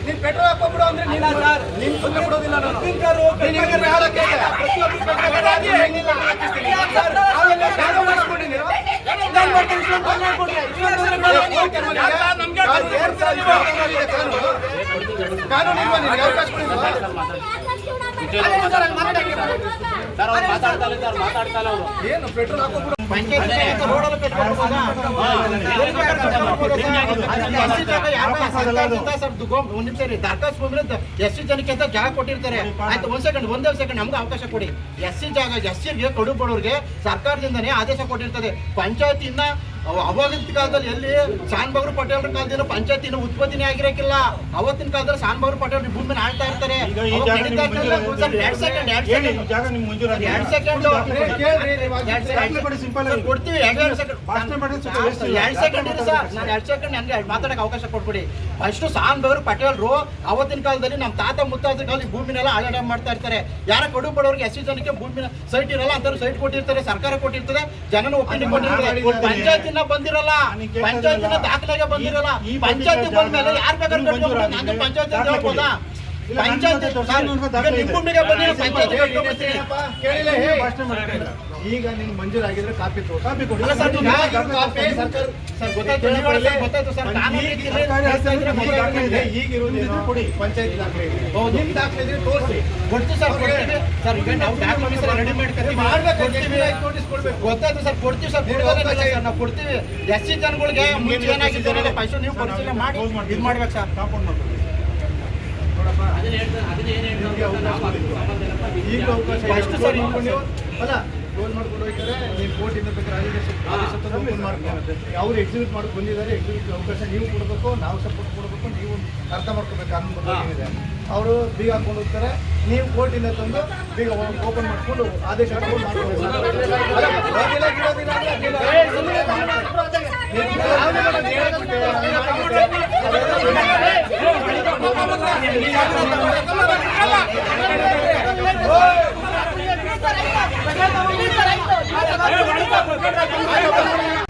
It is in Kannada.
ನೀನ್ ಪೆಟ್ರೋಲ್ ಹಾಕೋಬಿಡು ಅಂದ್ರೆ ನೀನ್ ನೀನ್ ಸುಮ್ಮನೆ ಬಿಡೋದಿಲ್ಲ ಏನ್ ಎಸ್ ಸಿ ಜನಕ್ಕೆ ಅಂತ ಜಾಗ ಕೊಟ್ಟಿರ್ತಾರೆ ಆಯ್ತು ಒಂದ್ ಸೆಕೆಂಡ್ ಒಂದೇ ಸೆಕೆಂಡ್ ನಮ್ಗೆ ಅವಕಾಶ ಕೊಡಿ ಎಸ್ ಜಾಗ ಎಸ್ ಸಿಗೆ ಕಡು ಬಡವ್ರಿಗೆ ಸರ್ಕಾರದಿಂದನೇ ಆದೇಶ ಕೊಟ್ಟಿರ್ತದೆ ಪಂಚಾಯತಿನ ಅವಾಗಿನ ಕಾಲದಲ್ಲಿ ಎಲ್ಲಿ ಶಾನ್ಭಾಗ್ರು ಪಟೇಲ್ರ ಕಾಲದಿಂದ ಪಂಚಾಯತ್ ಇನ್ನು ಉತ್ಪತ್ತಿನೇ ಆಗಿರಕ್ಕಿಲ್ಲ. ಅವತ್ತಿನ ಕಾಲದಲ್ಲಿ ಶಾನ್ಭಾಗ್ರು ಪಟೇಲ್ ಭೂಮಿನ ಆಳ್ತಾ ಇರ್ತಾರೆ. ಕೊಡ್ತೀವಿ. ಎರಡ್ ಸೆಕೆಂಡ್ ಎರಡ್ ಸೆಕೆಂಡ್ ಇರಿ ಸರ್. ನಾನು ಎರಡ್ ಸೆಕೆಂಡ್ ನನಗೆ ಮಾತಾಡಕ್ಕೆ ಅವಕಾಶ ಕೊಟ್ಬಿಡಿ. ಫಸ್ಟ್ ಸಾನ್ ಬವರು ಪಟೇಲ್ರು ಅವತ್ತಿನ ಕಾಲದಲ್ಲಿ ನಮ್ಮ ತಾತ ಮುತ್ತಾದ್ರ ಕಾಲದಲ್ಲಿ ಭೂಮಿನೆಲ್ಲ ಆಳಾಡ ಮಾಡ್ತಾ ಇರ್ತಾರೆ. ಯಾರ ಕಡು ಬಡವರಿಗೆ ಎಸ್ ಜನಕ್ಕೆ ಭೂಮಿನ ಸೈಟ್ ಇರಲ್ಲ ಅಂತ ಸೈಟ್ ಕೊಟ್ಟಿರ್ತಾರೆ ಸರ್ಕಾರ ಕೊಟ್ಟಿರ್ತದೆ ಜನನ ಒಪ್ಪಿಗೆ ಕೊಟ್ಟಿರ್ತಾರೆ. ಪಂಚಾಯತಿನ ಬಂದಿರಲ್ಲ ಪಂಚಾಯತಿನ ದಾಖಲೆಗೆ ಬಂದಿರಲ್ಲ. ಈ- ಪಂಚಾಯತಿ ಬಂದ್ಮೇಲೆ ಯಾರು ಬೇಕಾದ್ರೆ ನಾನು ಪಂಚಾಯತಿ ಹೇಳ್ಬೋದಾ? ಪಂಚಾಯತಿ ನಿಮ್ಮ. ಭೂಮಿಗೆ ಬಂದಿರೋ ಪಂಚಾಯತಿ. ಈಗ ನಿನ್ ಮಂಜೂರಾಗಿದ್ರೆ ಕಾಪಿ ಕಾಪಿ ಕೊಡಿ. ಸರ್ಕಾರ ಸರ್ ಗೊತ್ತಾಯ್ತು ಹೇಳಿ ಸರ್, ಗೊತ್ತಾಯ್ತು ಸರ್. ಕಾನೂನು ರೀತಿಯಲ್ಲಿ ಸರ್ಕಾರಿ ಆಸ್ತಿ ಅಂದ್ರೆ ಹೇಳ್ತಾ ಇದ್ರೆ ಮೊದಲು ದಾಖಲೆ ಇದೆ. ಈಗ ಇರೋದೇನು ಕೊಡಿ. ಪಂಚಾಯತ್ ದಾಖಲೆ ಇದೆ. ನಿಮ್ ದಾಖಲೆ ಇದ್ರೆ ತೋರಿಸಿ. ಸರ್ ಕೊಡ್ತೀವಿ ಸರ್ ಈಗ ನಾವು ಡಾಕ್ಯುಮೆಂಟ್ಸ್ ಎಲ್ಲ ರೆಡಿ ಮಾಡ್ಕೊತೀವಿ ಮಾಡ್ಬೇಕು ಗೊತ್ತಾಯ್ತು ಸರ್ ಕೊಡ್ತೀವಿ ಸರ್ ನೀವು ಕೊಡ್ತೀವಿ. ಎಸ್ ಸಿ ಜನಗಳಿಗೆ ಮುಂಚೆ ಏನಾಗಿತ್ತು ಅನ್ನೋದು ಫಸ್ಟ್ ನೀವು ಪರಿಶೀಲನೆ ಮಾಡಿ. ಇದು ಮಾಡ್ಬೇಕು ಸರ್. ಕಾಂಪೌಂಡ್ ಮಾಡ್ಬೇಕು. ಈಗ ಅವಕಾಶ ಅಲ್ಲ ಕ್ಲೋಸ್ ಮಾಡ್ಕೊಂಡು ಹೋಗ್ತಾರೆ ನೀವು ಕೋರ್ಟಿಂದ ಬೇಕಾದ್ರೆ ಮಾಡ್ಕೊಂಡು ಅವ್ರು ಎಕ್ಸಿಕ್ಯೂಟ್ ಮಾಡಕ್ಕೆ ಬಂದಿದ್ದಾರೆ ಎಕ್ಸಿಬಿಟ್ ಅವಕಾಶ ನೀವು ಕೊಡಬೇಕು ನಾವು ಸಪೋರ್ಟ್ ಕೊಡಬೇಕು ನೀವು ಅರ್ಥ ಮಾಡ್ಕೋಬೇಕು ಇದೆ ಅವರು ಬೀಗ ಹಾಕೊಂಡು ಹೋಗ್ತಾರೆ ನೀವು ಕೋರ್ಟಿಂದ ತಂದು ಬೀಗ ಓಪನ್ ಮಾಡಿಕೊಂಡು ಆದೇಶ ಮಾಡ್ಕೊಂಡು 哎，把这个，